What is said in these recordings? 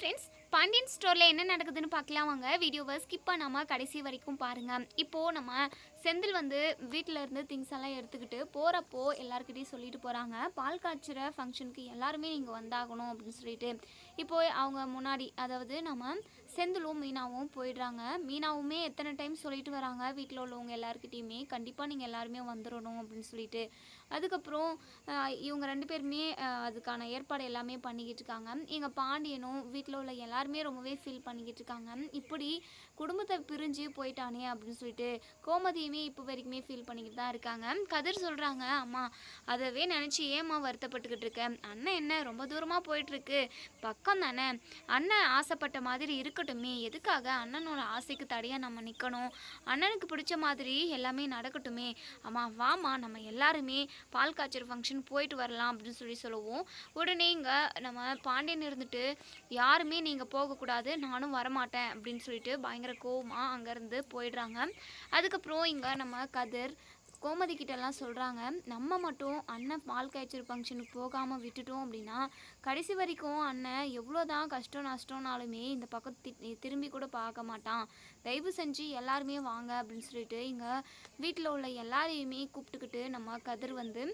Friends Pandian ஸ்டோரில் என்ன நடக்குதுன்னு பார்க்கலாம் வாங்க. வீடியோவை ஸ்கிப் பண்ணாமல் கடைசி வரைக்கும் பாருங்கள் இப்போது நம்ம செந்தில் வந்து வீட்டில் இருந்து திங்ஸ் எல்லாம் எடுத்துக்கிட்டு போகிறப்போ எல்லாருக்கிட்டையும் சொல்லிட்டு போகிறாங்க பால் காய்ச்சுற ஃபங்க்ஷனுக்கு எல்லாருமே நீங்கள் வந்தாகணும் அப்படின்னு சொல்லிட்டு. இப்போ அவங்க முன்னாடி அதாவது நம்ம செந்திலும் மீனாவும் போயிடுறாங்க. மீனாவுமே எத்தனை டைம் சொல்லிட்டு வராங்க? வீட்டில் உள்ளவங்க எல்லாருக்கிட்டேயுமே கண்டிப்பாக நீங்கள் எல்லாருமே வந்துடணும் அப்படின்னு சொல்லிட்டு. அதுக்கப்புறம் இவங்க ரெண்டு பேருமே அதுக்கான ஏற்பாடு எல்லாமே பண்ணிக்கிட்டு இருக்காங்க. எங்கள் பாண்டியனும் வீட்டில் உள்ள எல்லாருமே ரொம்பவே ஃபீல் பண்ணிக்கிட்டு இருக்காங்க இப்படி குடும்பத்தை பிரிஞ்சு போயிட்டானே அப்படின்னு சொல்லிட்டு கோமதியுமே இப்போ வரைக்குமே ஃபீல் பண்ணிக்கிட்டு தான் இருக்காங்க. கதிர் சொல்கிறாங்க அம்மா அதவே நினச்சி ஏம்மா வருத்தப்பட்டுக்கிட்டு இருக்கேன் அண்ணன் என்ன ரொம்ப தூரமாக போயிட்டுருக்கு? பக்கம் தானே. அண்ணன் ஆசைப்பட்ட மாதிரி இருக்கட்டுமே. எதுக்காக அண்ணனோட ஆசைக்கு தடையாக நம்ம நிற்கணும் அண்ணனுக்கு பிடிச்ச மாதிரி எல்லாமே நடக்கட்டுமே. அம்மா வாம்மா நம்ம எல்லாருமே பால் காய்ச்சல் ஃபங்க்ஷன் போயிட்டு வரலாம் அப்படின்னு சொல்லி சொல்லுவோம். உடனே இங்கே நம்ம பாண்டியன் இருந்துட்டு யாருமே நீங்கள் போகக்கூடாது. நானும் வரமாட்டேன் அப்படின்னு சொல்லிட்டு பயங்கர கோவமாக அங்கேருந்து போயிடுறாங்க. அதுக்கப்புறம் இங்கே நம்ம கதிர் கோமதி கிட்டலாம் சொல்கிறாங்க நம்ம மட்டும் அண்ணன் பால் காய்ச்சல் ஃபங்க்ஷனுக்கு போகாமல் விட்டுட்டோம் அப்படின்னா கடைசி வரைக்கும் அண்ணன் எவ்வளோ தான் கஷ்டம் நஷ்டம்னாலுமே இந்த பக்கம் தி- திரும்பி கூட பார்க்க மாட்டான். தயவு செஞ்சு எல்லாருமே வாங்க அப்படின்னு சொல்லிட்டு இங்கே வீட்டில் உள்ள எல்லாரையுமே கூப்பிட்டுக்கிட்டு நம்ம கதிர் வந்து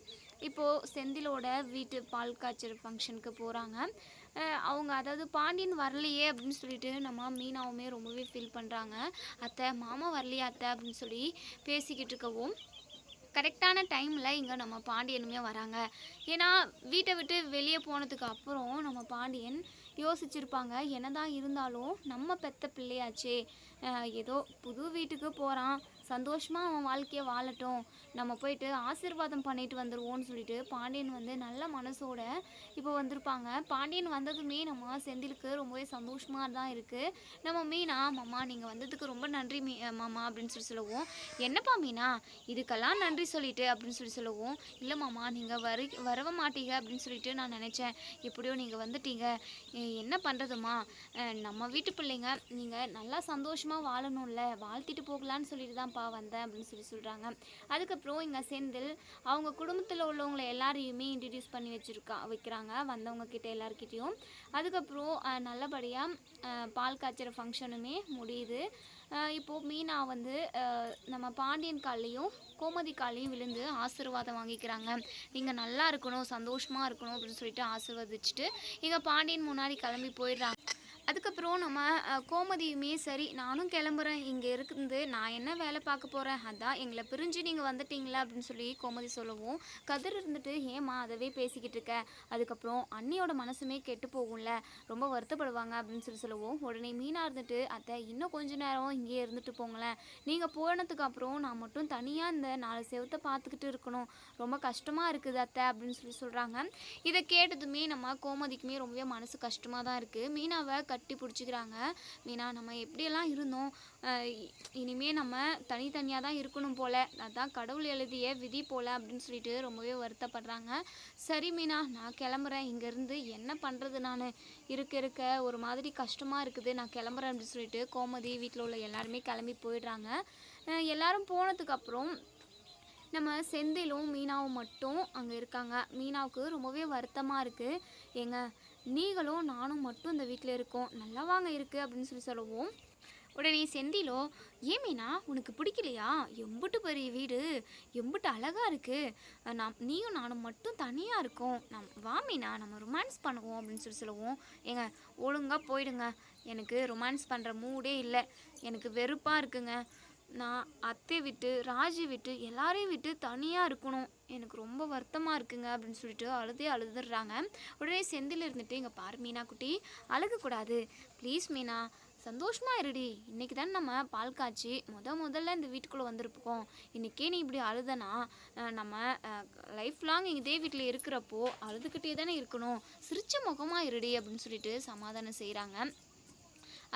இப்போது செந்திலோட வீட்டு பால் காய்ச்சல் ஃபங்க்ஷனுக்கு போகிறாங்க அவங்க அதாவது பாண்டியன் வரலையே அப்படின்னு சொல்லிட்டு நம்ம மீனாவுமே ரொம்பவே ஃபீல் பண்ணுறாங்க அத்தை மாமா வரலையே அத்தை அப்படின்னு சொல்லி பேசிக்கிட்டு இருக்கவும் கரெக்டான டைமில் இங்கே நம்ம பாண்டியனுமே வராங்க. ஏன்னா வீட்டை விட்டு வெளியே போனதுக்கு அப்புறம் நம்ம பாண்டியன் யோசிச்சிருப்பாங்க என்னதான் இருந்தாலும் நம்ம பெத்த பிள்ளையாச்சே. ஏதோ புது வீட்டுக்கு போகிறான் சந்தோஷமாக அவன் வாழ்க்கையை வாழட்டும். நம்ம போயிட்டு ஆசீர்வாதம் பண்ணிட்டு வந்துடுவோம்னு சொல்லிட்டு பாண்டியன் வந்து நல்ல மனசோட இப்போ வந்திருப்பாங்க. பாண்டியன் வந்ததுமே நம்ம செந்திலுக்கு ரொம்பவே சந்தோஷமாக தான் இருக்குது நம்ம மீனா மாமா நீங்கள் வந்ததுக்கு ரொம்ப நன்றி மீ மாமா அப்படின்னு சொல்லி சொல்லுவோம். என்னப்பா மீனா இதுக்கெல்லாம் நன்றி சொல்லிட்டு அப்படின்னு சொல்லி சொல்லுவோம். இல்லை மாமா நீங்கள் வர வரவ மாட்டீங்க அப்படின்னு சொல்லிட்டு நான் நினச்சேன். எப்படியோ நீங்கள் வந்துட்டீங்க. என்ன பண்ணுறதுமா நம்ம வீட்டு பிள்ளைங்க நீங்கள் நல்லா சந்தோஷமாக வாழணும்ல. வாழ்த்திட்டு போகலான்னு சொல்லிட்டு தான்ப்பா வந்தேன் அப்படின்னு சொல்லி சொல்கிறாங்க அதுக்கப்புறம் இங்கே செந்தில் அவங்க குடும்பத்தில் உள்ளவங்களை எல்லாரையுமே இன்ட்ரடியூஸ் பண்ணி வச்சுருக்கா வைக்கிறாங்க வந்தவங்க கிட்ட எல்லாருக்கிட்டேயும் அதுக்கப்புறம் நல்லபடியாக பால் காய்ச்சிற ஃபங்க்ஷனுமே முடியுது. இப்போது மீனா வந்து நம்ம பாண்டியன் கால்லையும் கோமதி கால்லையும் விழுந்து ஆசீர்வாதம் வாங்கிக்கிறாங்க. நீங்கள் நல்லா இருக்கணும் சந்தோஷமாக இருக்கணும் அப்படின்னு சொல்லிட்டு ஆசீர்வதிச்சுட்டு இங்கே பாண்டியன் முன்னாடி கிளம்பி போயிடுறாங்க. அதுக்கப்புறம் நம்ம கோமதியுமே சரி நானும் கிளம்புறேன். இங்கே இருக்குது நான் என்ன வேலை பார்க்க போகிறேன் அதான் எங்களை பிரிஞ்சு நீங்கள் வந்துட்டீங்களா? அப்படின்னு சொல்லி கோமதி சொல்லவும். கதிர் இருந்துட்டு ஏமா அதவே பேசிக்கிட்டு இருக்க? அதுக்கப்புறம் அண்ணியோட மனசுமே கெட்டு போகும்ல? ரொம்ப வருத்தப்படுவாங்க? அப்படின்னு சொல்லி சொல்லுவோம். உடனே மீனா இருந்துட்டு அத்தை இன்னும் கொஞ்ச நேரம் இங்கேயே இருந்துட்டு போங்களேன். நீங்கள் போனதுக்கு அப்புறம் நான் மட்டும் தனியாக இந்த நாலு செவத்தை பார்த்துக்கிட்டு இருக்கணும். ரொம்ப கஷ்டமாக இருக்குது அத்தை அப்படின்னு சொல்லி சொல்கிறாங்க இதை கேட்டதுமே நம்ம கோமதிக்குமே ரொம்பவே மனசு கஷ்டமாக தான் இருக்குது மீனாவை கட்டி பிடிச்சிக்கிறாங்க. மீனா நம்ம எப்படியெல்லாம் இருந்தோம் இனிமேல் இனிமே நம்ம தனித்தனியாக தான் இருக்கணும் போல. அதான் கடவுள் எழுதிய விதி போல அப்படின்னு சொல்லிட்டு ரொம்பவே வருத்தப்படுறாங்க. சரி மீனா நான் கிளம்புறேன். இங்கேருந்து என்ன பண்ணுறது நான்? இருக்க இருக்க ஒரு மாதிரி கஷ்டமாக இருக்குது. நான் கிளம்புறேன் அப்படின்னு சொல்லிட்டு கோமதி வீட்டில் உள்ள எல்லாருமே கிளம்பி போயிடுறாங்க. எல்லாரும் போனதுக்கப்புறம் நம்ம செந்திலும் மீனாவும் மட்டும் அங்கே இருக்காங்க. மீனாவுக்கு ரொம்பவே வருத்தமாக இருக்குது ஏங்க நீங்களும் நானும் மட்டும் இந்த வீட்டில் இருக்கோம். நல்லா வாங்க இருக்குது அப்படின்னு சொல்லி சொல்லுவோம். உடனே செந்திலோ ஏன் உனக்கு பிடிக்கலையா? எம்புட்டு பெரிய வீடு எம்புட்டு அழகாக இருக்குது நாம் நீயும் நானும் மட்டும் தனியாக இருக்கோம். நம் வாமீனா நம்ம ரொமான்ஸ் பண்ணுவோம். அப்படின்னு சொல்லி சொல்லுவோம். ஏங்க ஒழுங்காக போயிடுங்க. எனக்கு ரொமான்ஸ் பண்ணுற மூடே இல்லை. எனக்கு வெறுப்பாக இருக்குங்க. நான் அத்தை விட்டு ராஜி விட்டு எல்லாரையும் விட்டு தனியாக இருக்கணும். எனக்கு ரொம்ப வருத்தமாக இருக்குங்க அப்படின்னு சொல்லிட்டு அழுதே அழுதுடுறாங்க. உடனே செந்தில் இருந்துட்டு இங்கே பாரு மீனா குட்டி அழுகக்கூடாது. ப்ளீஸ் மீனா சந்தோஷமாக இருடி. இன்றைக்கி தானே நம்ம பால் காய்ச்சி முத முதல்ல இந்த வீட்டுக்குள்ளே வந்திருப்போம். இன்றைக்கே நீ இப்படி அழுதனா நம்ம லைஃப் லாங் இதே வீட்டில் இருக்கிறப்போ அழுதுகிட்டே தானே இருக்கணும். சிரிச்ச முகமாக இருடி அப்படின்னு சொல்லிட்டு சமாதானம் செய்கிறாங்க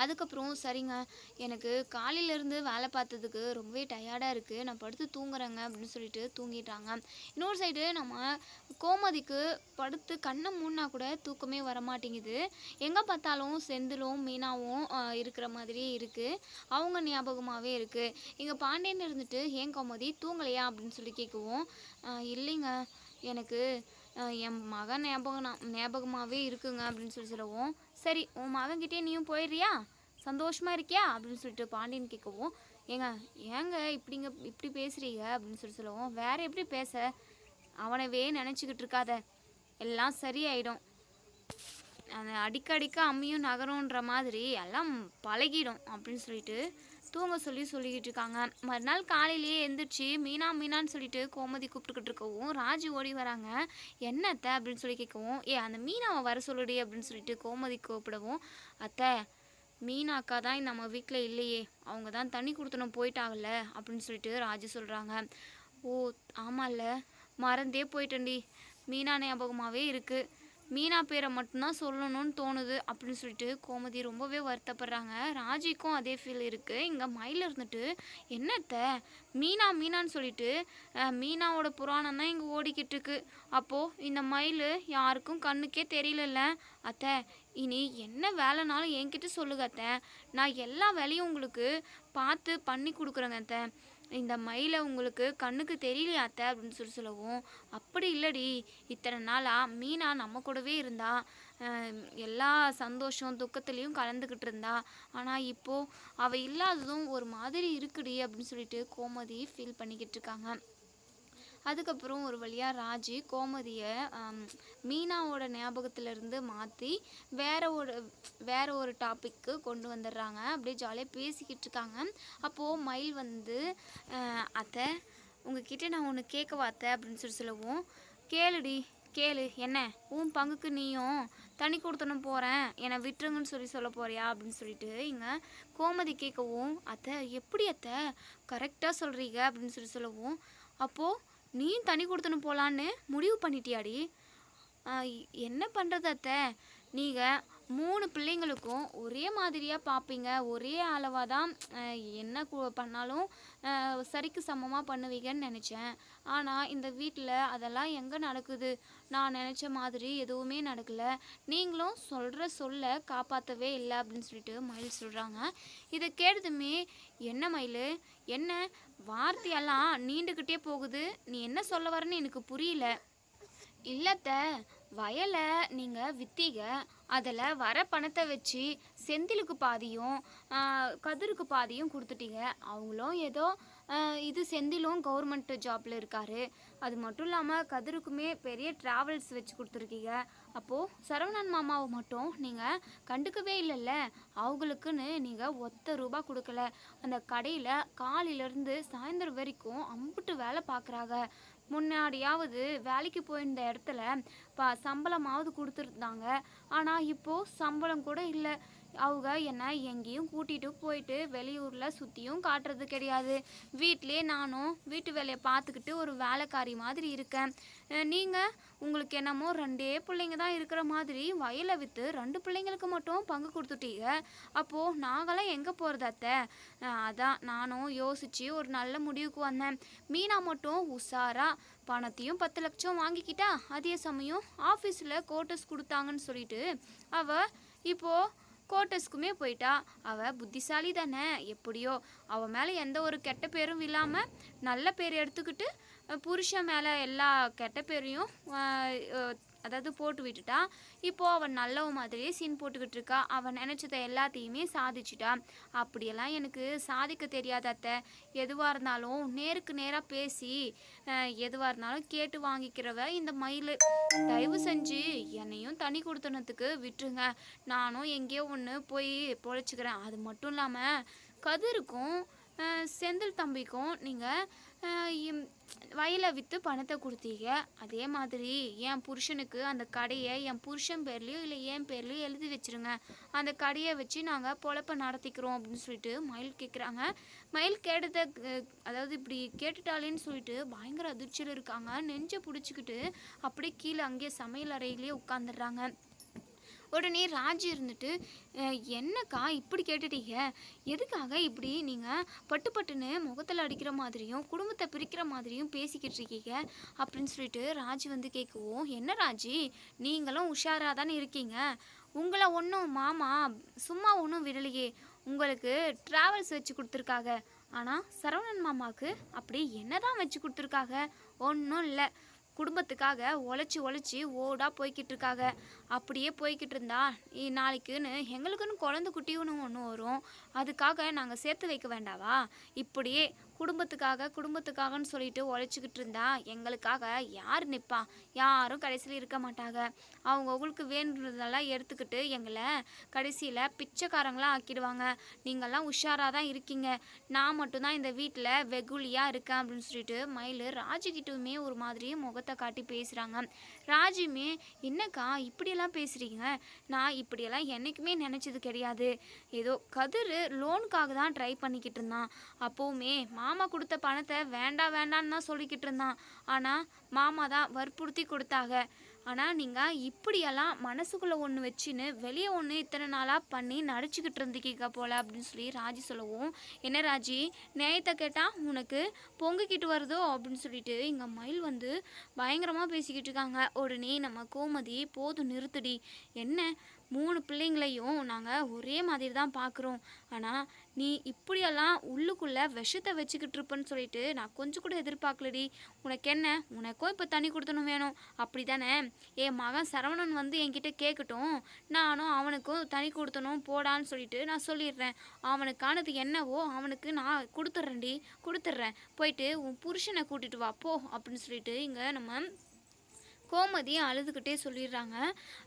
அதுக்கப்புறம் சரிங்க எனக்கு காலையிலேருந்து வேலை பார்த்ததுக்கு ரொம்பவே டயர்டாக இருக்குது நான் படுத்து தூங்குறேங்க அப்படின்னு சொல்லிட்டு தூங்கிட்டாங்க. இன்னொரு சைடு நம்ம கோமதிக்கு படுத்து கண்ணை மூடினா கூட தூக்கமே வர மாட்டேங்குது எங்கே பார்த்தாலும் செந்திலும் மீனாவும் இருக்கிற மாதிரியே இருக்குது அவங்க ஞாபகமாகவே இருக்குது இங்கே பாண்டியன் இருந்துட்டு ஏன் கோமதி தூங்கலையா? அப்படின்னு சொல்லி கேட்குவோம் இல்லைங்க. எனக்கு என் மகன் ஞாபகம் ஞாபகமாகவே இருக்குங்க. அப்படின்னு சொல்லி சொல்லுவோம் சரி உன் மகன்கிட்டே நீயும் போயிடுறியா? சந்தோஷமாக இருக்கியா? அப்படின்னு சொல்லிட்டு பாண்டியன் கேட்கவும் ஏங்க ஏங்க இப்படிங்க இப்படி பேசுகிறீங்க அப்படின்னு சொல்லி சொல்லுவோம் வேறு எப்படி பேச? அவனவே நினச்சிக்கிட்டு இருக்காத. எல்லாம் சரியாயிடும். அந்த அடிக்கடிக்க அம்மியும் நகரும்ன்ற மாதிரி எல்லாம் பழகிடும் அப்படின்னு சொல்லிட்டு தூங்க சொல்லி சொல்லிக்கிட்டு இருக்காங்க. மறுநாள் காலையிலேயே எந்திரிச்சு மீனா மீனான்னு சொல்லிட்டு கோமதி கூப்பிட்டுக்கிட்டு இருக்கவும் ராஜு ஓடி வராங்க. என்னத்த அப்படின்னு சொல்லி கேட்கவும் ஏ அந்த மீனாவை வர சொல்லுடி அப்படின்னு சொல்லிட்டு கோமதி கூப்பிடவும் அத்தை மீனா அக்கா தான் நம்ம வீட்டில் இல்லையே. அவங்க தான் தண்ணி கொடுத்தனும் போயிட்டாங்கல்ல அப்படின்னு சொல்லிட்டு ராஜு சொல்கிறாங்க ஓ ஆமாம்ல மறந்தே போயிட்டேன்டி. மீனா ஞாபகமாகவே இருக்குது மீனா பேரை மட்டும்தான் சொல்லணும்னு தோணுது அப்படின்னு சொல்லிட்டு கோமதி ரொம்பவே வருத்தப்படுறாங்க. ராஜிக்கும் அதே ஃபீல் இருக்குது இங்கே மயில் இருந்துட்டு என்னத்த? மீனா மீனான்னு சொல்லிட்டு மீனாவோட புராணம் தான் இங்கே ஓடிக்கிட்டு இருக்கு. அப்போது இந்த மயில் யாருக்கும் கண்ணுக்கே தெரியலல்ல. அத்தை இனி என்ன வேலைனாலும் என்கிட்ட சொல்லுங்க அத்தை. நான் எல்லா வேலையும் உங்களுக்கு பார்த்து பண்ணி கொடுக்குறேங்க அத்தை. இந்த மயிலை உங்களுக்கு கண்ணுக்கு தெரியலையா அத்தை அப்படின்னு சொல்லி சொல்லவும் அப்படி இல்லடி. இத்தனை நாளாக மீனா நம்ம கூடவே இருந்தா. எல்லா சந்தோஷம் துக்கத்துலேயும் கலந்துக்கிட்டு இருந்தா. ஆனால் இப்போது அவள் இல்லாததும் ஒரு மாதிரி இருக்குடி அப்படின்னு சொல்லிட்டு கோமதி ஃபீல் பண்ணிக்கிட்டு இருக்காங்க. அதுக்கப்புறம் ஒரு வழியாக ராஜி கோமதியை மீனாவோட ஞாபகத்திலிருந்து மாற்றி வேற ஒரு வேற ஒரு டாப்பிக்கு கொண்டு வந்துடுறாங்க. அப்படியே ஜாலியாக பேசிக்கிட்டு இருக்காங்க. அப்போது மயில் வந்து அத்தை உங்ககிட்ட நான் ஒன்று கேட்க அத்தை அப்படின்னு சொல்லி சொல்லவும் கேளுடி கேளு என்ன? உன் பங்குக்கு நீயும் தனி கொடுத்தனும் போகிறேன் என்னை விட்டுருங்கன்னு சொல்லி சொல்ல போறியா அப்படின்னு சொல்லிட்டு இங்கே கோமதி கேட்கவும் அத்தை எப்படி அத்தை? கரெக்டாக சொல்கிறீங்க அப்படின்னு சொல்லி சொல்லவும் அப்போது நீயும் தனி கொடுத்துன்னு போகலான்னு முடிவு பண்ணிட்டியாடி? ஆஹ் என்ன பண்ணுறது அத்தை? நீங்கள் மூணு பிள்ளைங்களுக்கும் ஒரே மாதிரியாக பார்ப்பீங்க ஒரே அளவாக தான் என்ன பண்ணாலும் சரிக்கு சமமாக பண்ணுவீங்கன்னு நினச்சேன். ஆனால் இந்த வீட்டில் அதெல்லாம் எங்கே நடக்குது? நான் நினச்ச மாதிரி எதுவுமே நடக்கலை. நீங்களும் சொல்கிற சொல்ல காப்பாற்றவே இல்லை அப்படின்னு சொல்லிட்டு மயில் சொல்கிறாங்க இதை கேட்டதுமே என்ன மயில்? என்ன? வார்த்தையெல்லாம் நீண்டுக்கிட்டே போகுது. நீ என்ன சொல்ல வரேன்னு எனக்கு புரியல. இல்லத்த வயலை நீங்கள் விற்றீங்க அதில் வர பணத்தை வச்சு செந்திலுக்கு பாதியும் கதிருக்கு பாதியும் கொடுத்துட்டீங்க. அவங்களும் ஏதோ இது செந்திலும் கவர்மெண்ட் ஜாப்பில் இருக்காரு. அது மட்டும் இல்லாமல் கதிருக்குமே பெரிய ட்ராவல்ஸ் வச்சு கொடுத்துருக்கீங்க. அப்போது சரவணன் மாமாவை மட்டும் நீங்கள் கண்டுக்கவே இல்லைல்ல? அவங்களுக்குன்னு நீங்கள் ஒத்த ரூபா கொடுக்கல. அந்த கடையில் காலையிலேருந்து சாயந்தரம் வரைக்கும் அம்புட்டு வேலை பார்க்குறாங்க. முன்னாடியாவது வேலைக்கு போயிருந்த இடத்துல ப சம்பளமாவது கொடுத்துருந்தாங்க. ஆனால் இப்போது சம்பளம் கூட இல்லை. அவங்க என்னை எங்கேயும் கூட்டிகிட்டு போயிட்டு வெளியூரில் சுற்றியும் காட்டுறது கிடையாது. வீட்டிலே நானும் வீட்டு வேலையை பார்த்துக்கிட்டு ஒரு வேலைக்காரி மாதிரி இருக்கேன். நீங்கள் உங்களுக்கு என்னமோ ரெண்டே பிள்ளைங்க தான் இருக்கிற மாதிரி வயலை விற்று ரெண்டு பிள்ளைங்களுக்கு மட்டும் பங்கு கொடுத்துட்டீங்க. அப்போது நாங்களாம் எங்கே போகிறது அத்தை? அதான் நானும் யோசித்து ஒரு நல்ல முடிவுக்கு வந்தேன். மீனா மட்டும் உஷாராக பணத்தையும் பத்து லட்சம் வாங்கிக்கிட்டா அதே சமயம் ஆஃபீஸில் கோட்டஸ் கொடுத்தாங்கன்னு சொல்லிட்டு அவள் இப்போது கோட்டஸ்க்குமே போயிட்டா அவள் புத்திசாலி தானே? எப்படியோ? அவள் மேலே எந்த ஒரு கெட்ட பேரும் இல்லாமல் நல்ல பேர் எடுத்துக்கிட்டு புருஷன் மேலே எல்லா கெட்ட பேரையும் அதாவது போட்டு விட்டுட்டா இப்போது அவன் நல்லவ மாதிரியே சீன் போட்டுக்கிட்டு இருக்கா. அவன் நினச்சத எல்லாத்தையுமே சாதிச்சிட்டா. அப்படியெல்லாம் எனக்கு சாதிக்க தெரியாத அத்தை. எதுவாக இருந்தாலும் நேருக்கு நேராக பேசி எதுவாக இருந்தாலும் கேட்டு வாங்கிக்கிறவ இந்த மயில். தயவு செஞ்சு என்னையும் தனி கொடுத்தனத்துக்கு விட்டுருங்க. நானும் எங்கேயோ ஒன்று போய் பொழைச்சிக்கிறேன். அது மட்டும் இல்லாமல் கதிருக்கும் செந்தில் தம்பிக்கும் நீங்கள் வயலை விற்று பணத்தை கொடுத்தீங்க. அதே மாதிரி என் புருஷனுக்கு அந்த கடையை என் புருஷன் பேர்லேயோ இல்லை என் பேர்லேயோ எழுதி வச்சிருங்க. அந்த கடையை வச்சு நாங்கள் பொழப்பை நடத்திக்கிறோம் அப்படின்னு சொல்லிட்டு மயில் கேட்குறாங்க மயில் கேட்டதை அதாவது இப்படி கேட்டுட்டாலேன்னு சொல்லிட்டு பயங்கர அதிர்ச்சியில் இருக்காங்க. நெஞ்சை பிடிச்சிக்கிட்டு அப்படியே கீழே அங்கேயே சமையல் அறையிலேயே உட்காந்துடுறாங்க உடனே ராஜி இருந்துட்டு என்னக்கா இப்படி கேட்டுட்டீங்க? எதுக்காக இப்படி நீங்கள் பட்டு பட்டுன்னு முகத்தில் அடிக்கிற மாதிரியும் குடும்பத்தை பிரிக்கிற மாதிரியும் பேசிக்கிட்டு இருக்கீங்க? அப்படின்னு சொல்லிட்டு ராஜி வந்து கேட்குவோம் என்ன ராஜி? நீங்களும் உஷாராக தானே இருக்கீங்க? உங்களை ஒன்றும் மாமா சும்மா ஒன்றும் விடலையே. உங்களுக்கு ட்ராவல்ஸ் வச்சு கொடுத்துருக்காங்க. ஆனால் சரவணன் மாமாவுக்கு அப்படி என்னதான் வச்சு கொடுத்துருக்காங்க? ஒன்றும் இல்லை. குடும்பத்துக்காக உழைச்சி உழைச்சி ஓடா போய்கிட்டு இருக்காங்க அப்படியே போய்கிட்டு இருந்தா நாளைக்குன்னு எங்களுக்குன்னு குழந்தை குட்டின்னு ஒன்று வரும். அதுக்காக நாங்கள் சேர்த்து வைக்க வேண்டாவா? இப்படியே குடும்பத்துக்காக குடும்பத்துக்காகன்னு சொல்லிட்டு உழைச்சிக்கிட்டு இருந்தா எங்களுக்காக யார் நிற்பா யாரும் கடைசியில் இருக்க மாட்டாங்க. அவங்கவுங்களுக்கு வேணுன்றதெல்லாம் எடுத்துக்கிட்டு எங்களை கடைசியில் பிச்சைக்காரங்களாம் ஆக்கிடுவாங்க. நீங்கள்லாம் உஷாராக தான் இருக்கீங்க. நான் மட்டும்தான் இந்த வீட்டில் வெகுலியாக இருக்கேன் அப்படின்னு சொல்லிட்டு மயில் ராஜுகிட்டயுமே ஒரு மாதிரி முகத்தை காட்டி பேசுகிறாங்க ராஜுமே என்னக்கா இப்படியெல்லாம் பேசுகிறீங்க நான் இப்படியெல்லாம் என்றைக்குமே நினச்சது கிடையாது. ஏதோ கதிர் லோனுக்காக தான் ட்ரை பண்ணிக்கிட்டு இருந்தான். அப்போவுமே மா மாமா கொடுத்த பணத்தை வேண்டாம் வேண்டான்னு தான் சொல்லிக்கிட்டு இருந்தான். ஆனால் மாமா தான் வற்புறுத்தி கொடுத்தாங்க. ஆனால் நீங்கள் இப்படியெல்லாம் மனசுக்குள்ளே ஒன்று வச்சுன்னு வெளியே ஒன்று இத்தனை நாளாக பண்ணி நடிச்சுக்கிட்டு இருந்துக்கீங்க போல அப்படின்னு சொல்லி ராஜி சொல்லவும் என்ன ராஜி நியாயத்தை கேட்டால் உனக்கு பொங்கிக்கிட்டு வருதோ? அப்படின்னு சொல்லிட்டு இங்கே மயில் வந்து பயங்கரமாக பேசிக்கிட்டு இருக்காங்க. உடனே நம்ம கோமதி போதும் நிறுத்துடி. என்ன? மூணு பிள்ளைங்களையும் நாங்கள் ஒரே மாதிரி தான் பார்க்குறோம் ஆனால் நீ இப்படியெல்லாம் உள்ளுக்குள்ளே விஷத்தை வச்சுக்கிட்டு இருப்பேன்னு சொல்லிட்டு நான் கொஞ்சம் கூட எதிர்பார்க்கலடி. உனக்கு என்ன? உனக்கும் இப்போ தண்ணி கொடுத்தணும் வேணும். அப்படி தானே என் மகன் சரவணன் வந்து என்கிட்ட கேட்கட்டும் நானும் அவனுக்கும் தனி கொடுத்தனும் போடான்னு சொல்லிட்டு நான் சொல்லிடுறேன். அவனுக்கானது என்னவோ அவனுக்கு நான் கொடுத்துட்றேன்டி. கொடுத்துட்றேன். போயிட்டு உன் புருஷனை கூட்டிகிட்டு வா போ அப்படின்னு சொல்லிட்டு இங்கே நம்ம கோமதி அழுதுகிட்டே சொல்லிடுறாங்க.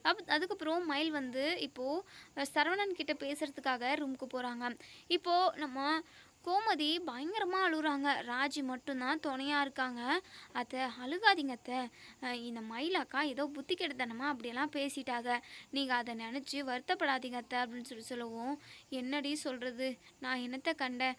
அப் அதுக்கப்புறம் மயில் வந்து இப்போது சரவணன் கிட்ட பேசுகிறதுக்காக ரூமுக்கு போகிறாங்க இப்போது நம்ம கோமதி பயங்கரமாக அழுகுறாங்க. ராஜி மட்டும்தான் துணையாக இருக்காங்க. அத்தை அழுகாதீங்க அத்தை. இந்த மயிலாக்கா ஏதோ புத்தி கெடுத்தனமா அப்படியெல்லாம் பேசிட்டாங்க நீங்கள் அதை நினச்சி வருத்தப்படாதீங்க அத்தை அப்படின்னு சொல்லி சொல்லவும் என்னடி சொல்கிறது நான் என்னத்தை கண்டேன்?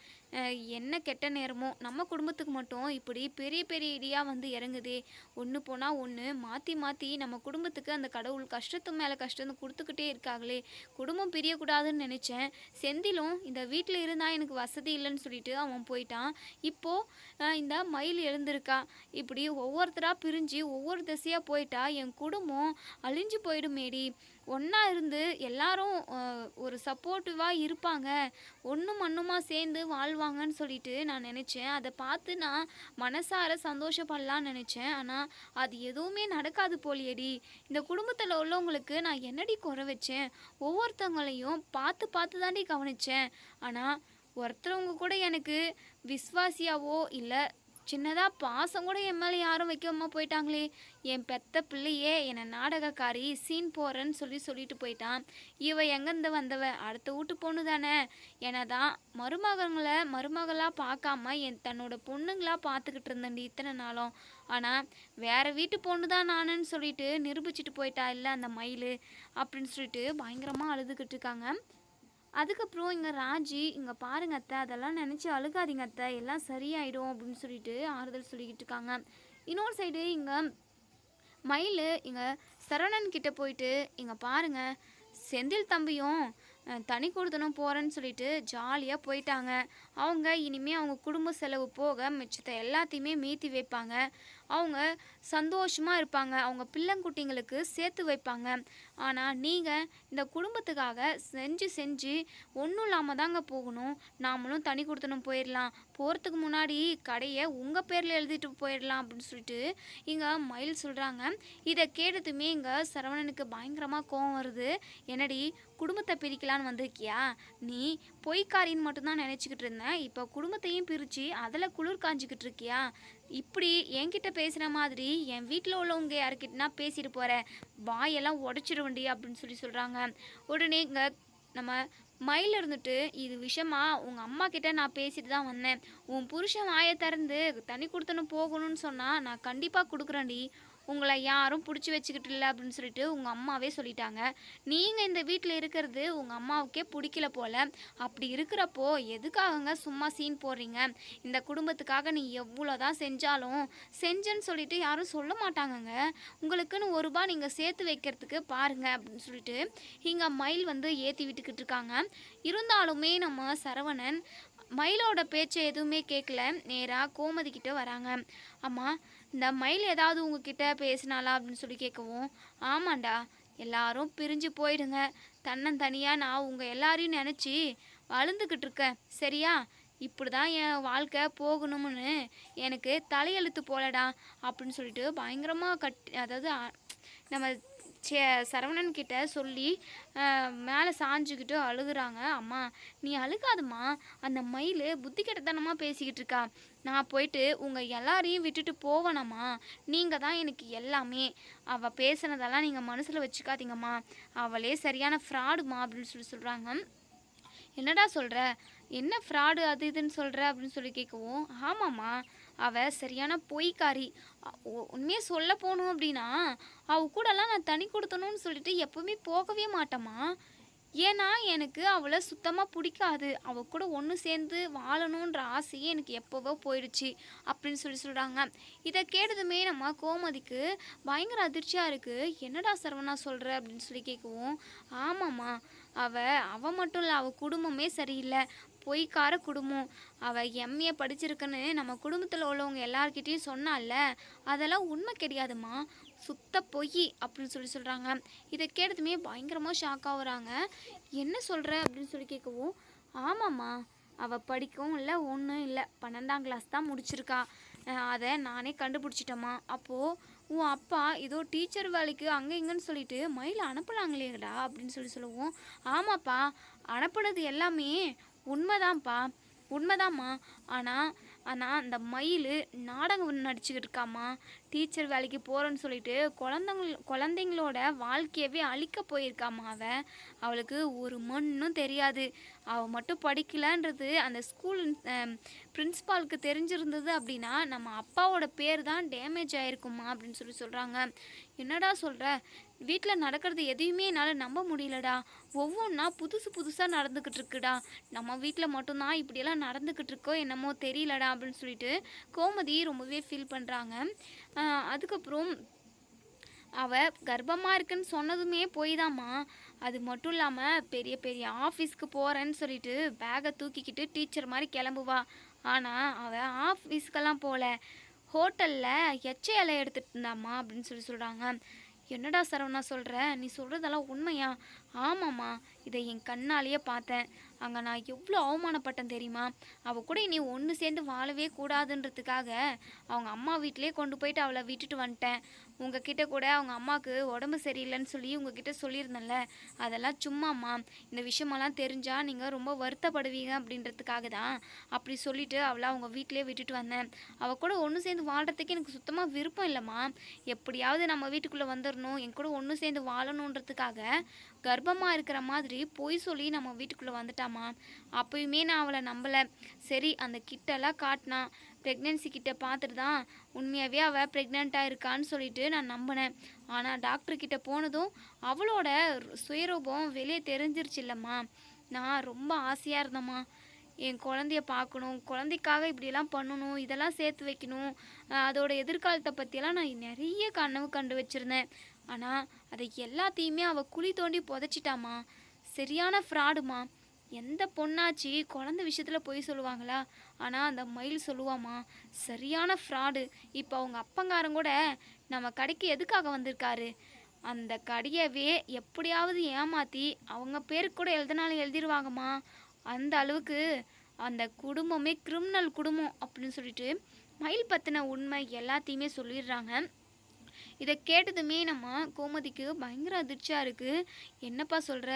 என்ன கெட்ட நேரமோ நம்ம குடும்பத்துக்கு மட்டும் இப்படி பெரிய பெரிய இடியாக வந்து இறங்குதே. ஒன்று போனால் ஒன்று மாற்றி மாற்றி நம்ம குடும்பத்துக்கு அந்த கடவுள் கஷ்டத்து மேலே கஷ்டம் கொடுத்துக்கிட்டே இருக்காங்களே. குடும்பம் பிரியக்கூடாதுன்னு நினச்சேன். செந்திலும் இந்த வீட்டில் இருந்தால் எனக்கு வசதி இல்லைன்னு சொல்லிட்டு அவன் போயிட்டான். இப்போது இந்த மயில் எழுந்திருக்கா. இப்படி ஒவ்வொருத்தராக பிரிஞ்சு ஒவ்வொரு திசையாக போயிட்டா என் குடும்பம் அழிஞ்சு போயிடுமேடி. ஒன்றா இருந்து எல்லாரும் ஒரு சப்போர்ட்டிவாக இருப்பாங்க. ஒன்றும் மண்ணுமா சேர்ந்து வாழ்வாங்கன்னு சொல்லிட்டு நான் நினச்சேன். அதை பார்த்து நான் மனசார சந்தோஷப்படலான்னு நினச்சேன். ஆனால் அது எதுவுமே நடக்காது போலியடி. இந்த குடும்பத்தில் உள்ளவங்களுக்கு நான் என்னடி குறை வச்சேன்? ஒவ்வொருத்தவங்களையும் பார்த்து பார்த்து தாண்டி கவனிச்சேன். ஆனால் ஒருத்தரவங்க கூட எனக்கு விஸ்வாசியாவோ இல்லை சின்னதாக பாசம் கூட என் மேலே யாரும் வைக்காம போயிட்டாங்களே. என் பெத்த பிள்ளையே என்னை நாடகக்காரி சீன் போகிறேன்னு சொல்லி சொல்லிட்டு போயிட்டான். இவ எங்கேருந்து வந்தவ? அடுத்த வீட்டு பொண்ணு தானே. என்னை தான் மருமகங்களை மருமகளாக பார்க்காம என் தன்னோட பொண்ணுங்களா பார்த்துக்கிட்டு இருந்தேன்டி இத்தனை நாளும். ஆனால் வேறு வீட்டு பொண்ணு தான் நானுன்னு சொல்லிட்டு நிரூபிச்சிட்டு போயிட்டா இல்லை அந்த மயில்? அப்படின்னு சொல்லிட்டு பயங்கரமாக அழுதுகிட்டு இருக்காங்க. அதுக்கப்புறம் இங்கே ராஜி இங்கே பாருங்க அத்தை அதெல்லாம் நினச்சி அழுகாதீங்க அத்தை. எல்லாம் சரியாயிடும் அப்படின்னு சொல்லிட்டு ஆறுதல் சொல்லிக்கிட்டு இருக்காங்க. இன்னொரு சைடு இங்கே மயில் இங்கே சரவணன் கிட்ட போயிட்டு இங்கே பாருங்க செந்தில் தம்பியும் தனி கொடுத்தனும் போகிறேன்னு சொல்லிட்டு ஜாலியாக போயிட்டாங்க. அவங்க இனிமேல் அவங்க குடும்ப செலவு போக மிச்சத்தை எல்லாத்தையுமே மீத்தி வைப்பாங்க. அவங்க சந்தோஷமாக இருப்பாங்க. அவங்க பிள்ளைங்குட்டிங்களுக்கு சேர்த்து வைப்பாங்க. ஆனால் நீங்கள் இந்த குடும்பத்துக்காக செஞ்சு செஞ்சு ஒன்றும் இல்லாமல் தாங்க போகணும். நாமளும் தனி கொடுத்தனும் போயிடலாம் போகிறதுக்கு முன்னாடி கடையை உங்கள் பேரில் எழுதிட்டு போயிடலாம் அப்படின்னு சொல்லிட்டு இங்கே மயில் சொல்கிறாங்க இதை கேட்டதுமே இங்கே சரவணனுக்கு பயங்கரமாக கோவம் வருது. என்னடி குடும்பத்தை பிரிக்கலான்னு வந்திருக்கியா? நீ பொய்க்காரின்னு மட்டும்தான் நினச்சிக்கிட்டு இருந்தேன். இப்போ குடும்பத்தையும் பிரித்து அதில் குளிர் காஞ்சிக்கிட்டு இருக்கியா? இப்படி என்கிட்ட பேசுகிற மாதிரி என் வீட்டில் உள்ளவங்க யாருக்கிட்டனா பேசிட்டு போகிறேன் வாயெல்லாம் உடச்சிடுவண்டி அப்படின்னு சொல்லி சொல்கிறாங்க உடனே இங்கே நம்ம மயில் இருந்துட்டு இது விஷயமா உங்கள் அம்மா கிட்ட நான் பேசிட்டு தான் வந்தேன். உன் புருஷன் வாயை திறந்து தண்ணி கொடுத்தனும் போகணும்னு சொன்னால் நான் கண்டிப்பாக கொடுக்குறேன்டி. உங்களை யாரும் பிடிச்சி வச்சுக்கிட்டு இல்லை அப்படின்னு சொல்லிட்டு உங்கள் அம்மாவே சொல்லிட்டாங்க. நீங்கள் இந்த வீட்டில் இருக்கிறது உங்கள் அம்மாவுக்கே பிடிக்கல போல். அப்படி இருக்கிறப்போ எதுக்காகங்க சும்மா சீன் போடுறீங்க? இந்த குடும்பத்துக்காக நீ எவ்வளோ தான் செஞ்சாலும் செஞ்சேன்னு சொல்லிட்டு யாரும் சொல்ல மாட்டாங்கங்க. உங்களுக்குன்னு ஒரு ரூபாய் நீங்கள் சேர்த்து வைக்கிறதுக்கு பாருங்க அப்படின்னு சொல்லிட்டு இங்கே மயில் வந்து ஏற்றி விட்டுக்கிட்டு இருக்காங்க. இருந்தாலுமே நம்ம சரவணன் மயிலோட பேச்சை எதுவுமே கேட்கல நேராக கோமதி வராங்க. அம்மா இந்த மயில் ஏதாவது உங்ககிட்ட பேசினாலா அப்படின்னு சொல்லி கேட்கவும் ஆமாண்டா எல்லாரும் பிரிஞ்சு போயிடுங்க. தன்னந்தனியாக நான் உங்கள் எல்லாரையும் நினச்சி வளர்ந்துக்கிட்டு இருக்கேன். சரியா? இப்படி தான் என் வாழ்க்கை போகணும்னு எனக்கு தலையெழுத்து போலடா அப்படின்னு சொல்லிட்டு பயங்கரமாக கட் அதாவது நம்ம சே சரவணன் கிட்ட சொல்லி மேலே சாஞ்சுக்கிட்டு அழுகுறாங்க. அம்மா நீ அழுகாதம்மா. அந்த மயில் புத்தி கெட்டத்தனமாக பேசிக்கிட்டு இருக்கா. நான் போயிட்டு உங்கள் எல்லாரையும் விட்டுட்டு போவேனம்மா. நீங்கள் தான் எனக்கு எல்லாமே. அவள் பேசுனதெல்லாம் நீங்கள் மனசில் வச்சுக்காதீங்கம்மா. அவளே சரியான ஃப்ராடுமா? அப்படின்னு சொல்லி சொல்கிறாங்க என்னடா சொல்கிற என்ன ஃப்ராடு அது இதுன்னு சொல்கிற அப்படின்னு சொல்லி கேட்கவும் ஆமாம்மா. அவள் சரியான பொய்க்காரி. உண்மையை சொல்ல போகணும் அப்படின்னா அவ கூடலாம் நான் தனி கொடுத்தணும்னு சொல்லிட்டு எப்பவுமே போகவே மாட்டேம்மா. ஏன்னா எனக்கு அவளை சுத்தமாக பிடிக்காது. அவள் கூட ஒன்று சேர்ந்து வாழணுன்ற ஆசையே எனக்கு எப்போவோ போயிடுச்சு அப்படின்னு சொல்லி சொல்கிறாங்க இதை கேட்டதுமே நம்ம கோமதிக்கு பயங்கர அதிர்ச்சியாக இருக்குது என்னடா சரவணா சொல்கிற அப்படின்னு சொல்லி கேட்கவும் ஆமாம்மா. அவ அவள் மட்டும் இல்லை அவள் குடும்பமே சரியில்லை. பொய்க்கார குடும்பம். அவள் எம்ஏ படிச்சிருக்குன்னு நம்ம குடும்பத்தில் உள்ளவங்க எல்லார்கிட்டயும் சொன்னால அதெல்லாம் உண்மை கிடையாதும்மா. சுத்த பொய் அப்படின்னு சொல்லி சொல்கிறாங்க இதை கேட்டதுமே பயங்கரமாக ஷாக் ஆகுறாங்க என்ன சொல்கிற அப்படின்னு சொல்லி கேட்கவும் ஆமாம்மா அவள் படிக்கவும் இல்லை ஒன்றும் இல்லை. பன்னெண்டாம் கிளாஸ் தான் முடிச்சிருக்கா. அதை நானே கண்டுபிடிச்சிட்டேம்மா. அப்போது உன் அப்பா ஏதோ டீச்சர் வேலைக்கு அங்கே இங்கேன்னு சொல்லிட்டு மயில் அனுப்பலாங்களேடா அப்படின்னு சொல்லி சொல்லுவோம். ஆமாப்பா அனுப்புனது எல்லாமே உண்மைதான்ப்பா உண்மைதாம்மா. ஆனால் ஆனால் அந்த மயில் நாடகம் நடிச்சுக்கிட்டு இருக்காம்மா டீச்சர் வேலைக்கு போகிறேன்னு சொல்லிட்டு குழந்தைங்க குழந்தைங்களோட வாழ்க்கையவே அழிக்க போயிருக்காம்மா அவள் அவளுக்கு ஒரு மண்ணும் தெரியாது. அவள் மட்டும் படிக்கலன்றது அந்த ஸ்கூல் பிரின்ஸ்பாலுக்கு தெரிஞ்சிருந்தது அப்படின்னா நம்ம அப்பாவோட பேர் தான் டேமேஜ் ஆகிருக்குமா அப்படின்னு சொல்லி சொல்கிறாங்க என்னடா சொல்கிற வீட்டில் நடக்கிறது எதையுமே என்னால் நம்ப முடியலடா. ஒவ்வொன்றா புதுசு புதுசாக நடந்துக்கிட்டு இருக்குடா. நம்ம வீட்டில் மட்டும்தான் இப்படியெல்லாம் நடந்துக்கிட்டு இருக்கோ என்னமோ தெரியலடா அப்படின்னு சொல்லிட்டு கோமதி ரொம்பவே ஃபீல் பண்ணுறாங்க அதுக்கப்புறம் அவள் கர்ப்பமாக இருக்குன்னு சொன்னதுமே போய் தாம்மா அது மட்டும் இல்லாமல் பெரிய பெரிய ஆஃபீஸ்க்கு போகிறேன்னு சொல்லிட்டு பேகை தூக்கிக்கிட்டு டீச்சர் மாதிரி கிளம்புவா. ஆனால் அவள் ஆஃபீஸ்க்கெல்லாம் போகல ஹோட்டலில் எச்சை இலை எடுத்துகிட்டு இருந்தாம்மா அப்படின்னு சொல்லி சொல்கிறாங்க என்னடா சரவணா சொல்கிற நீ சொல்கிறதெல்லாம் உண்மையா? ஆமாம்மா. இதை என் கண்ணாலேயே பார்த்தேன். அங்கே நான் எவ்வளோ அவமானப்பட்டேன் தெரியுமா? அவள் கூட இனி ஒன்று சேர்ந்து வாழவே கூடாதுன்றதுக்காக அவங்க அம்மா வீட்டிலே கொண்டு போயிட்டு அவளை விட்டுட்டு வந்துட்டேன். உங்ககிட்ட கூட அவங்க அம்மாவுக்கு உடம்பு சரியில்லைன்னு சொல்லி உங்ககிட்ட சொல்லியிருந்தேன்ல அதெல்லாம் சும்மாம்மா. இந்த விஷயமெல்லாம் தெரிஞ்சால் நீங்கள் ரொம்ப வருத்தப்படுவீங்க அப்படின்றதுக்காக தான் அப்படி சொல்லிட்டு அவளை அவங்க வீட்டிலே விட்டுட்டு வந்தேன். அவள் கூட ஒன்று சேர்ந்து வாழ்கிறதுக்கு எனக்கு சுத்தமாக விருப்பம் இல்லைம்மா. எப்படியாவது நம்ம வீட்டுக்குள்ளே வந்துடணும் என் கூட ஒன்று சேர்ந்து வாழணுன்றதுக்காக கர்ப்பமாக இருக்கிற மாதிரி பொய் சொல்லி நம்ம வீட்டுக்குள்ளே வந்துட்டாமா? அப்பயுமே நான் அவளை நம்பலை. சரி அந்த கிட்டெல்லாம் காட்டினா ப்ரெக்னென்சி கிட்ட பார்த்துட்டு தான் உண்மையாகவே அவள் ப்ரெக்னெண்ட்டாக இருக்கான்னு சொல்லிட்டு நான் நம்பினேன். ஆனால் டாக்டர்கிட்ட போனதும் அவளோட சுயரூபம் வெளியே தெரிஞ்சிருச்சு இல்லைம்மா. நான் ரொம்ப ஆசையாக இருந்தேம்மா. என் குழந்தைய பார்க்கணும் குழந்தைக்காக இப்படியெல்லாம் பண்ணணும் இதெல்லாம் சேர்த்து வைக்கணும். அதோட எதிர்காலத்தை பற்றியெல்லாம் நான் நிறைய கனவு கண்டு வச்சுருந்தேன். ஆனால் அதை எல்லாத்தையுமே அவள் குழி தோண்டி புதைச்சிட்டாமா சரியான ஃப்ராடுமா. எந்த பொண்ணாச்சி குழந்த விஷயத்தில் போய் சொல்லுவாங்களா? ஆனால் அந்த மயில் சொல்லுவாமா சரியான ஃப்ராடு. இப்போ அவங்க அப்பங்காரங்கூட நம்ம கடைக்கு எதுக்காக வந்திருக்காரு? அந்த கடையவே எப்படியாவது ஏமாற்றி அவங்க பேருக்கு கூட எழுதினாலும் எழுதிடுவாங்கம்மா அந்த அளவுக்கு அந்த குடும்பமே கிரிமினல் குடும்பம் அப்படின்னு சொல்லிட்டு மயில் பற்றின உண்மை எல்லாத்தையுமே சொல்லிடுறாங்க. இதை கேட்டதுமே நம்ம கோமதிக்கு பயங்கர அதிர்ச்சியாக இருக்குது என்னப்பா சொல்கிற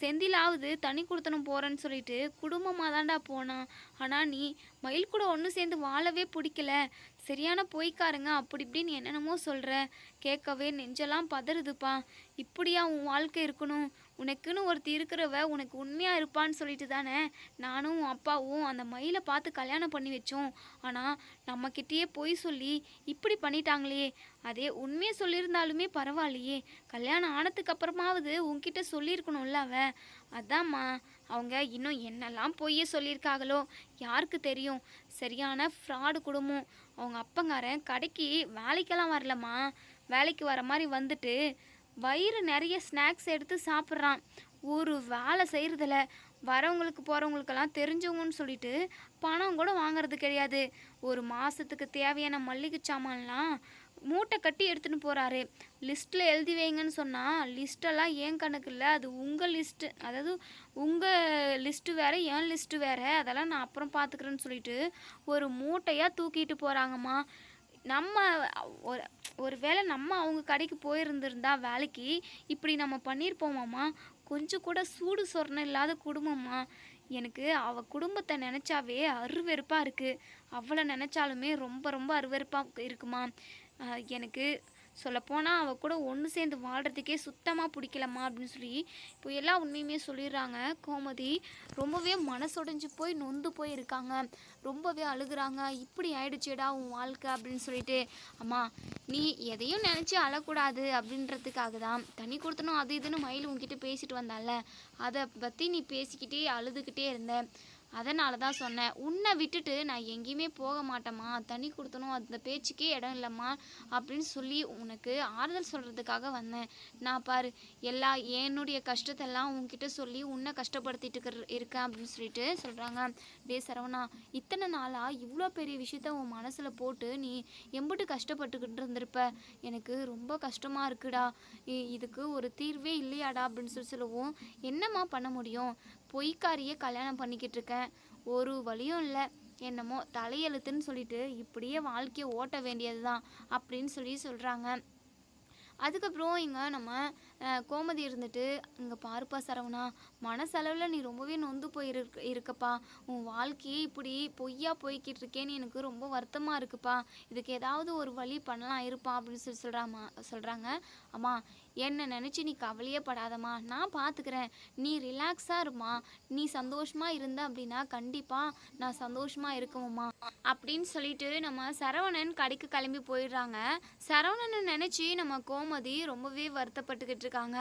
செந்திலாவது தனி கொடுத்தனும் போகிறேன்னு சொல்லிட்டு குடும்பமாக தான்டா போனான் ஆனால் நீ மயில் கூட ஒன்று சேர்ந்து வாழவே பிடிக்கல. சரியான பொய்க்காரங்க அப்படி இப்படின்னு என்னென்னமோ சொல்கிற கேட்கவே நெஞ்செல்லாம் பதறுதுப்பா. இப்படியா உன் வாழ்க்கை இருக்கணும்? உனக்குன்னு ஒருத்தி இருக்கிறவ உனக்கு உண்மையாக இருப்பான்னு சொல்லிட்டு தானே நானும் உன் அப்பாவும் அந்த மயிலை பார்த்து கல்யாணம் பண்ணி வச்சோம். ஆனால் நம்மக்கிட்டேயே பொய் சொல்லி இப்படி பண்ணிட்டாங்களே. அதே உண்மையை சொல்லியிருந்தாலுமே பரவாயில்லையே. கல்யாணம் ஆனதுக்கு அப்புறமாவது உன்கிட்ட சொல்லியிருக்கணும்ல அவ. அதாம்மா அவங்க இன்னும் என்னெல்லாம் பொய்யே சொல்லியிருக்காங்களோ யாருக்கு தெரியும்? சரியான ஃப்ராடு குடும்பம். அவங்க அப்பங்காரன் கடைக்கு வேலைக்கெல்லாம் வரலம்மா. வேலைக்கு வர மாதிரி வந்துட்டு வயிறு நிறைய ஸ்நாக்ஸ் எடுத்து சாப்பிட்றான். ஒரு வேலை செய்கிறதில்ல வரவங்களுக்கு போகிறவங்களுக்கெல்லாம் தெரிஞ்சவங்கன்னு சொல்லிட்டு பணம் கூட வாங்குறது கிடையாது. ஒரு மாதத்துக்கு தேவையான மல்லிகை சாமான்லாம் மூட்டை கட்டி எடுத்துன்னு போகிறாரு லிஸ்ட்டில் எழுதி வைங்கன்னு சொன்னால் லிஸ்ட்டெல்லாம் ஏன் கணக்கு இல்லை? அது உங்கள் லிஸ்ட்டு அதாவது உங்கள் லிஸ்ட்டு வேறு என் லிஸ்ட்டு வேறு. அதெல்லாம் நான் அப்புறம் பார்த்துக்கிறேன்னு சொல்லிட்டு ஒரு மூட்டையாக தூக்கிட்டு போகிறாங்கம்மா நம்ம ஒரு ஒரு வேளை நம்ம அவங்க கடைக்கு போயிருந்திருந்தா வேலைக்கு இப்படி நம்ம பண்ணியிருப்போமாம்மா கொஞ்சம் கூட சூடு சொரணம் இல்லாத குடும்பம்மா. எனக்கு அவள் குடும்பத்தை நினச்சாவே அருவெருப்பாக இருக்குது அவளை நினச்சாலுமே ரொம்ப ரொம்ப அருவெருப்பாக இருக்குமா. எனக்கு சொல்லப்போனால் அவள் கூட ஒன்று சேர்ந்து வாழ்கிறதுக்கே சுத்தமாக பிடிக்கலம்மா அப்படின்னு சொல்லி இப்போ எல்லா உண்மையுமே சொல்லிடுறாங்க. கோமதி ரொம்பவே மனசொடைஞ்சு போய் நொந்து போய் இருக்காங்க. ரொம்பவே அழுகுறாங்க. இப்படி ஆயிடுச்சேடா உன் வாழ்க்கை அப்படின்னு சொல்லிட்டு. அம்மா நீ எதையும் நினச்சி அழக்கூடாது அப்படின்றதுக்காக தான். தண்ணி கொடுத்தனும் அது இதுன்னு மயில் உங்ககிட்ட பேசிட்டு வந்தால அதை பற்றி நீ பேசிக்கிட்டே அழுதுகிட்டே இருந்த. அதனால தான் சொன்னேன். உன்னை விட்டுட்டு நான் எங்கேயுமே போக மாட்டேம்மா. தண்ணி கொடுத்தனும் அந்த பேச்சுக்கே இடம் இல்லைம்மா அப்படின்னு சொல்லி உனக்கு ஆறுதல் சொல்கிறதுக்காக வந்தேன். நான் பாரு எல்லா என்னுடைய கஷ்டத்தெல்லாம் உன்கிட்ட சொல்லி உன்னை கஷ்டப்படுத்திட்டு இருக்கிற- இருக்கேன் அப்படின்னு சொல்லிட்டு சொல்கிறாங்க டே சரவணா இத்தனை நாளாக இவ்வளோ பெரிய விஷயத்த உன் மனசில் போட்டு நீ எம்பிட்டு கஷ்டப்பட்டுக்கிட்டு இருந்திருப்ப? எனக்கு ரொம்ப கஷ்டமாக இருக்குடா. இ- இதுக்கு ஒரு தீர்வே இல்லையாடா அப்படின்னு சொல்லி சொல்லுவோம். என்னம்மா பண்ண முடியும்? பொய்க்காரியே கல்யாணம் பண்ணிக்கிட்டு இருக்கேன் ஒரு வழியும் இல்லை. என்னமோ தலையெழுத்துன்னு சொல்லிட்டு இப்படியே வாழ்க்கையை ஓட்ட வேண்டியது தான் அப்படின்னு சொல்லி சொல்கிறாங்க அதுக்கப்புறம் இங்கே நம்ம கோமதி இருந்துட்டு இங்கே பாருப்பா சரவணா மனசளவில் நீ ரொம்பவே நொந்து போய் இருக்கப்பா. உன் வாழ்க்கையே இப்படி பொய்யா போய்கிட்டு இருக்கேன்னு எனக்கு ரொம்ப வருத்தமாக இருக்குப்பா. இதுக்கு ஏதாவது ஒரு வழி பண்ணலாம் இருப்பா அப்படின்னு சொல்லி சொல்கிறாமா சொல்கிறாங்க அம்மா என்னை நினச்சி நீ கவலையே படாதம்மா. நான் பார்த்துக்கிறேன் நீ ரிலாக்ஸாக இருமா. நீ சந்தோஷமாக இருந்த அப்படின்னா கண்டிப்பாக நான் சந்தோஷமாக இருக்கவும்மா அப்படின்னு சொல்லிட்டு நம்ம சரவணன் கடைக்கு கிளம்பி போயிடுறாங்க. சரவணனை நினச்சி நம்ம கோமதி ரொம்பவே வருத்தப்பட்டுக்கிட்டு இருக்காங்க.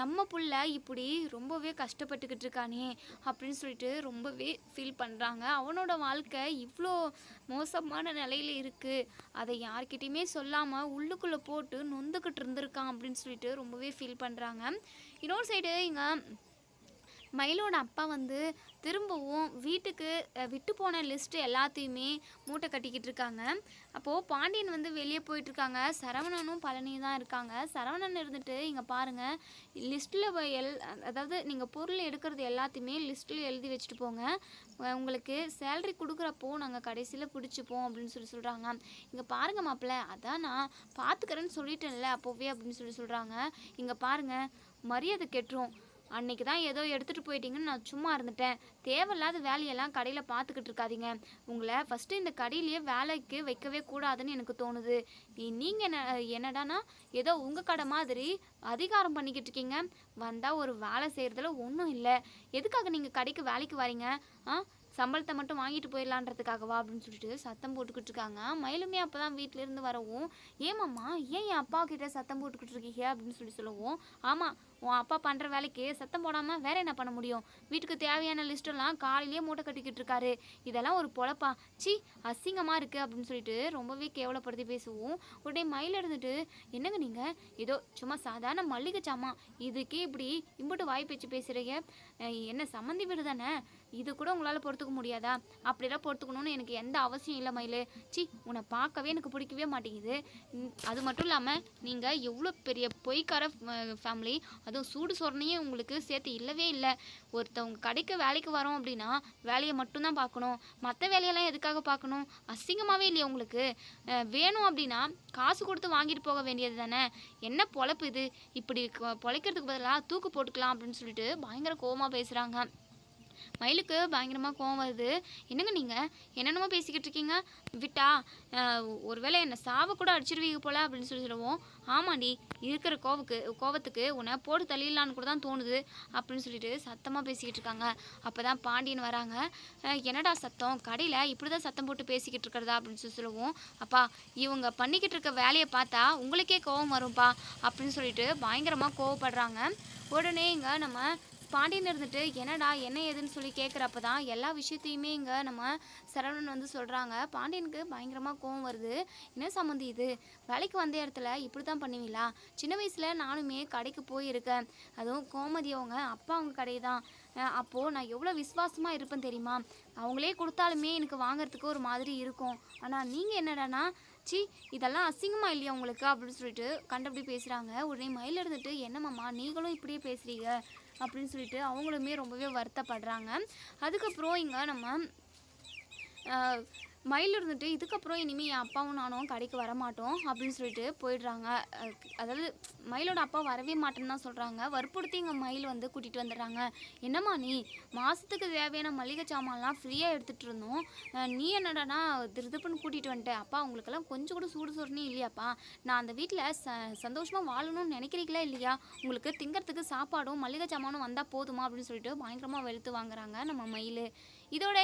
நம்ம புள்ள இப்படி ரொம்பவே கஷ்டப்பட்டுக்கிட்டு இருக்கானே அப்படின்னு சொல்லிட்டு ரொம்பவே ஃபீல் பண்ணுறாங்க அவனோட வாழ்க்கை இவ்வளோ மோசமான நிலையில் இருக்குது அதை யார்கிட்டையுமே சொல்லாமல் உள்ளுக்குள்ளே போட்டு நொந்துக்கிட்டு இருந்திருக்கான் அப்படின்னு சொல்லிட்டு ரொம்பவே ஃபீல் பண்ணுறாங்க இன்னொரு சைடு இங்கே மயிலோட அப்பா வந்து திரும்பவும் வீட்டுக்கு விட்டு போன லிஸ்ட்டு எல்லாத்தையுமே மூட்டை கட்டிக்கிட்டு இருக்காங்க. அப்போது பாண்டியன் வந்து வெளியே போயிட்டுருக்காங்க சரவணனும் பழனியும் தான் இருக்காங்க. சரவணன் இருந்துட்டு இங்கே பாருங்கள் லிஸ்ட்டில் எல் அதாவது நீங்கள் பொருள் எடுக்கிறது எல்லாத்தையுமே லிஸ்ட்டில் எழுதி வச்சுட்டு போங்க. உங்களுக்கு சேலரி கொடுக்குறப்போ நாங்கள் கடைசியில் பிடிச்சிப்போம் அப்படின்னு சொல்லி சொல்கிறாங்க இங்கே பாருங்க மாப்பிள்ள அதான் நான் பார்த்துக்கிறேன்னு சொல்லிட்டேன்ல அப்போவே அப்படின்னு சொல்லி சொல்கிறாங்க இங்கே பாருங்கள் மரியாதை கெட்டுரும். அன்னைக்கு தான் ஏதோ எடுத்துகிட்டு போயிட்டீங்கன்னு நான் சும்மா இருந்துட்டேன். தேவையில்லாத வேலையெல்லாம் கடையில் பார்த்துக்கிட்டு இருக்காதீங்க. உங்களை ஃபஸ்ட்டு இந்த கடையிலேயே வேலைக்கு வைக்கவே கூடாதுன்னு எனக்கு தோணுது. நீங்கள் என்ன என்னடானா ஏதோ உங்கள் கடை மாதிரி அதிகாரம் பண்ணிக்கிட்டு இருக்கீங்க. வந்தால் ஒரு வேலை செய்கிறதுல ஒன்றும் இல்லை. எதுக்காக நீங்கள் கடைக்கு வேலைக்கு வரீங்க? ஆ? சம்பளத்தை மட்டும் வாங்கிட்டு போயிடலான்றதுக்காகவா அப்படின்னு சொல்லிட்டு சத்தம் போட்டுக்கிட்டு இருக்காங்க. மயிலுமே அப்போ தான் வீட்டிலேருந்து வரவும் ஏமாம்மா ஏன் என் அப்பா கிட்ட சத்தம் போட்டுக்கிட்டு இருக்கீங்க? அப்படின்னு சொல்லி சொல்லுவோம் ஆமாம் உன் அப்பா பண்ணுற வேலைக்கு சத்தம் போடாமல் வேற என்ன பண்ண முடியும்? வீட்டுக்கு தேவையான லிஸ்ட்டெல்லாம் காலையிலேயே மூட்டை கட்டிக்கிட்டு இருக்காரு. இதெல்லாம் ஒரு பொழப்பா. சி அசிங்கமாக இருக்குது அப்படின்னு சொல்லிட்டு ரொம்பவே கேவலப்படுத்தி பேசுவோம். உடனே மயில் இருந்துட்டு என்னங்க நீங்கள் ஏதோ சும்மா சாதாரண மல்லிகை சாமான். இதுக்கே இப்படி இம்புட்டு வாய் பேச்சு பேசுகிறீங்க என்ன சம்மந்தி வீடு தானே? இது கூட உங்களால் பொறுத்துக்க முடியாதா? அப்படிலாம் பொறுத்துக்கணும்னு எனக்கு எந்த அவசியம் இல்லை மயில். சி உன்னை பார்க்கவே எனக்கு பிடிக்கவே மாட்டேங்குது. அது மட்டும் இல்லாமல் நீங்கள் எவ்வளோ பெரிய பொய்க்கார ஃபேமிலி அதுவும் சூடு சொரணையே உங்களுக்கு சேர்த்து இல்லவே இல்லை. ஒருத்தவங்க கடைக்கு வேலைக்கு வரோம் அப்படின்னா வேலையை மட்டும்தான் பார்க்கணும். மற்ற வேலையெல்லாம் எதுக்காக பார்க்கணும்? அசிங்கமாகவே இல்லையா உங்களுக்கு? வேணும் அப்படின்னா காசு கொடுத்து வாங்கிட்டு போக வேண்டியது தானே? என்ன பொழப்பு இது? இப்படி பொழைக்கிறதுக்கு பதிலாக தூக்கு போட்டுக்கலாம் அப்படின்னு சொல்லிட்டு பயங்கர கோவமாக பேசுகிறாங்க மயிலுக்கு பயங்கரமாக கோவம் வருது. என்னங்க நீங்கள் என்னென்னமோ பேசிக்கிட்டு இருக்கீங்க. விட்டா ஒருவேளை என்னை சாவ கூட அடிச்சிருவீங்க போல அப்படின்னு சொல்லி சொல்லுவோம். ஆமாண்டி இருக்கிற கோவுக்கு கோவத்துக்கு உன்னை போட்டு தள்ளிடலான்னு கூட தான் தோணுது அப்படின்னு சொல்லிட்டு சத்தமாக பேசிக்கிட்டு இருக்காங்க. அப்போ தான் பாண்டியன் வராங்க. என்னடா சத்தம்? கடையில் இப்படி தான் சத்தம் போட்டு பேசிக்கிட்டு இருக்கிறதா அப்படின்னு சொல்லி சொல்லுவோம். அப்பா இவங்க பண்ணிக்கிட்டு இருக்க வேலையை பார்த்தா உங்களுக்கே கோவம் வரும்ப்பா அப்படின்னு சொல்லிட்டு பயங்கரமாக கோவப்படுறாங்க. உடனே இங்கே நம்ம பாண்டியன் இருந்துட்டு என்னடா என்ன ஏதுன்னு சொல்லி கேட்குறப்ப தான் எல்லா விஷயத்தையுமே இங்கே நம்ம சரவணன் வந்து சொல்கிறாங்க பாண்டியனுக்கு பயங்கரமாக கோவம் வருது. என்ன சம்மந்தி இது? வேலைக்கு வந்த இடத்துல இப்படி தான் பண்ணுவீங்களா? சின்ன வயசில் நானுமே கடைக்கு போயிருக்கேன். அதுவும் கோமதி அவங்க அப்பா அவங்க கடை தான் அப்போது நான் எவ்வளோ விசுவாசமாக இருப்பேன் தெரியுமா? அவங்களே கொடுத்தாலுமே எனக்கு வாங்குறதுக்கு ஒரு மாதிரி இருக்கும். ஆனால் நீங்கள் என்னடானா சி இதெல்லாம் அசிங்கமாக இல்லையா உங்களுக்கு? அப்படின்னு சொல்லிட்டு கண்டபடி பேசுகிறாங்க உடனே மயில் இருந்துட்டு என்னம்மாம்மா நீங்களும் இப்படியே பேசுகிறீங்க அப்படின்னு சொல்லிட்டு அவங்களுமே ரொம்பவே வருத்தப்படுறாங்க. அதுக்கப்புறம் இங்கே நம்ம மயில் இருந்துட்டு இதுக்கப்புறம் இனிமேல் என் அப்பாவும் நானும் கடைக்கு வர மாட்டோம் அப்படின்னு சொல்லிட்டு போயிடுறாங்க. அதாவது மயிலோட அப்பா வரவே மாட்டேன்னு தான் சொல்கிறாங்க வற்புறுத்தி இங்கே மயில் வந்து கூட்டிகிட்டு வந்துடுறாங்க. என்னம்மா நீ? மாதத்துக்கு தேவையான மளிகை சாமான்லாம் ஃப்ரீயாக எடுத்துகிட்டு இருந்தோம். நீ என்னடானா திருதுப்புன்னு கூட்டிகிட்டு வந்துட்ட. அப்பா உங்களுக்கெல்லாம் கொஞ்சம் கூட சூடு சொரணி இல்லையாப்பா. நான் அந்த வீட்டில் ச சந்தோஷமாக வாழணும்னு நினைக்கிறீங்களா இல்லையா? உங்களுக்கு திங்கிறதுக்கு சாப்பாடும் மளிகை சாமானும் வந்தால் போதுமா? அப்படின்னு சொல்லிட்டு பயங்கரமாக வெளுத்து வாங்குறாங்க நம்ம மயில். இதோட